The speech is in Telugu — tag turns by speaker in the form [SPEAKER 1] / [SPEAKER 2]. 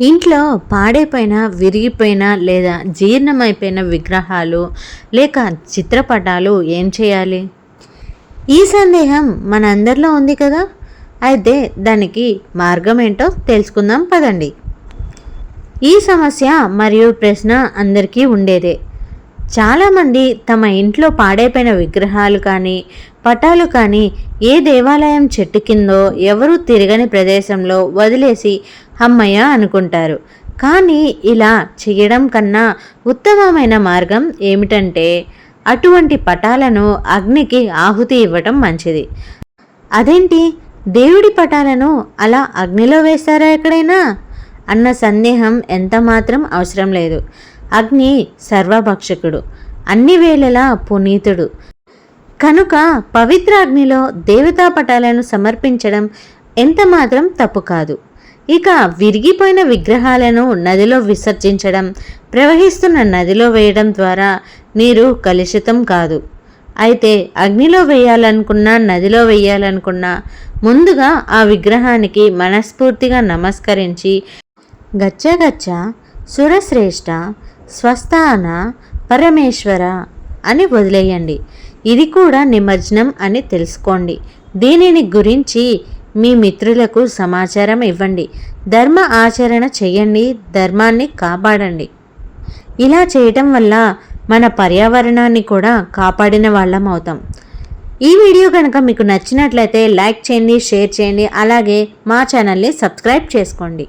[SPEAKER 1] ఇంట్లో పాడైపోయిన విరిగిపోయిన లేదా జీర్ణమైపోయిన విగ్రహాలు లేక చిత్రపటాలు ఏం చేయాలి? ఈ సందేహం మనందరిలో ఉంది కదా? అయితే దానికి మార్గం ఏంటో తెలుసుకుందాం పదండి. ఈ సమస్య మరియు ప్రశ్న అందరికీ ఉండేదే. చాలామంది తమ ఇంట్లో పాడైపోయిన విగ్రహాలు కానీ పటాలు కానీ ఏ దేవాలయం చెట్టు కిందో ఎవరూ తిరగని ప్రదేశంలో వదిలేసి అమ్మయ్య అనుకుంటారు. కానీ ఇలా చేయడం కన్నా ఉత్తమమైన మార్గం ఏమిటంటే అటువంటి పటాలను అగ్నికి ఆహుతి ఇవ్వటం మంచిది. అదేంటి? దేవుడి పటాలను అలా అగ్నిలో వేస్తారా ఎక్కడైనా? అన్న సందేహం ఎంత మాత్రం అవసరం లేదు. అగ్ని సర్వభక్షకుడు అన్ని వేళలా పునీతుడు. కనుక పవిత్ర అగ్నిలో దేవతా పటాలను సమర్పించడం ఎంత మాత్రం తప్పు కాదు. ఇక విరిగిపోయిన విగ్రహాలను నదిలో విసర్జించడం ప్రవహిస్తున్న నదిలో వేయడం ద్వారా నీరు కలుషితం కాదు. అయితే అగ్నిలో వేయాలనుకున్నా నదిలో వేయాలనుకున్నా ముందుగా ఆ విగ్రహానికి మనస్ఫూర్తిగా నమస్కరించి గచ్చగచ్చ సురశ్రేష్ఠ స్వస్థాన పరమేశ్వర అని వదిలేయండి. ఇది కూడా నిమజ్జనం అని తెలుసుకోండి. దీనిని గురించి మీ మిత్రులకు సమాచారం ఇవ్వండి. ధర్మ ఆచరణ చేయండి. ధర్మాన్ని కాపాడండి. ఇలా చేయటం వల్ల మన పర్యావరణాన్ని కూడా కాపాడిన వాళ్ళం అవుతాం. ఈ వీడియో కనుక మీకు నచ్చినట్లయితే లైక్ చేయండి షేర్ చేయండి. అలాగే మా ఛానల్ని సబ్స్క్రైబ్ చేసుకోండి.